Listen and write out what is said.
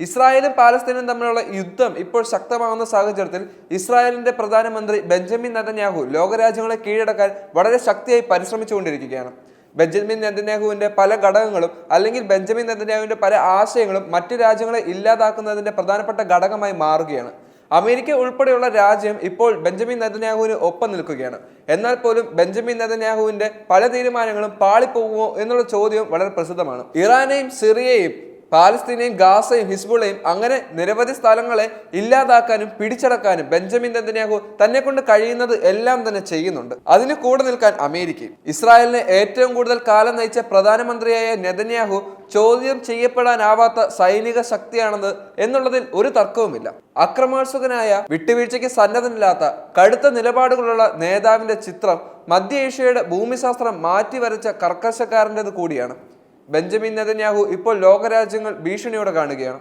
ഇസ്രായേലും പാലസ്തീനും തമ്മിലുള്ള യുദ്ധം ഇപ്പോൾ ശക്തമാകുന്ന സാഹചര്യത്തിൽ ഇസ്രായേലിന്റെ പ്രധാനമന്ത്രി ബെഞ്ചമിൻ നെതന്യാഹു ലോകരാജ്യങ്ങളെ കീഴടക്കാൻ വളരെ ശക്തിയായി പരിശ്രമിച്ചുകൊണ്ടിരിക്കുകയാണ്. ബെഞ്ചമിൻ നെതന്യാഹുവിന്റെ പല ഘടകങ്ങളും അല്ലെങ്കിൽ ബെഞ്ചമിൻ നെതന്യാഹുവിന്റെ പല ആശയങ്ങളും മറ്റു രാജ്യങ്ങളെ ഇല്ലാതാക്കുന്നതിന്റെ പ്രധാനപ്പെട്ട ഘടകമായി മാറുകയാണ്. അമേരിക്ക ഉൾപ്പെടെയുള്ള രാജ്യം ഇപ്പോൾ ബെഞ്ചമിൻ നെതന്യാഹുവിന് ഒപ്പം നിൽക്കുകയാണ്. എന്നാൽ പോലും ബെഞ്ചമിൻ നെതന്യാഹുവിന്റെ പല തീരുമാനങ്ങളും പാളിപ്പോകുമോ എന്നുള്ള ചോദ്യം വളരെ പ്രസിദ്ധമാണ്. ഇറാനെയും സിറിയയും പാലസ്തീനെയും ഗാസയും ഹിസ്ബുളയും അങ്ങനെ നിരവധി സ്ഥലങ്ങളെ ഇല്ലാതാക്കാനും പിടിച്ചടക്കാനും ബെഞ്ചമിൻ നെതന്യാഹു തന്നെ കൊണ്ട് കഴിയുന്നത് എല്ലാം തന്നെ ചെയ്യുന്നുണ്ട്. അതിന് കൂടെ നിൽക്കാൻ അമേരിക്കയും. ഇസ്രായേലിനെ ഏറ്റവും കൂടുതൽ കാലം നയിച്ച പ്രധാനമന്ത്രിയായ നെതന്യാഹു ചോദ്യം ചെയ്യപ്പെടാനാവാത്ത സൈനിക ശക്തിയാണെന്ന് എന്നുള്ളതിൽ ഒരു തർക്കവുമില്ല. അക്രമോത്സുകനായ വിട്ടുവീഴ്ചയ്ക്ക് സന്നദ്ധനില്ലാത്ത കടുത്ത നിലപാടുകളുള്ള നേതാവിന്റെ ചിത്രം മധ്യ ഏഷ്യയുടെ ഭൂമിശാസ്ത്രം മാറ്റിവരച്ച കർക്കശക്കാരന്റെത് കൂടിയാണ്. ബെഞ്ചമിൻ നെതന്യാഹു ഇപ്പോൾ ലോകരാജ്യങ്ങൾ ഭീഷണിയോടെ കാണുകയാണ്.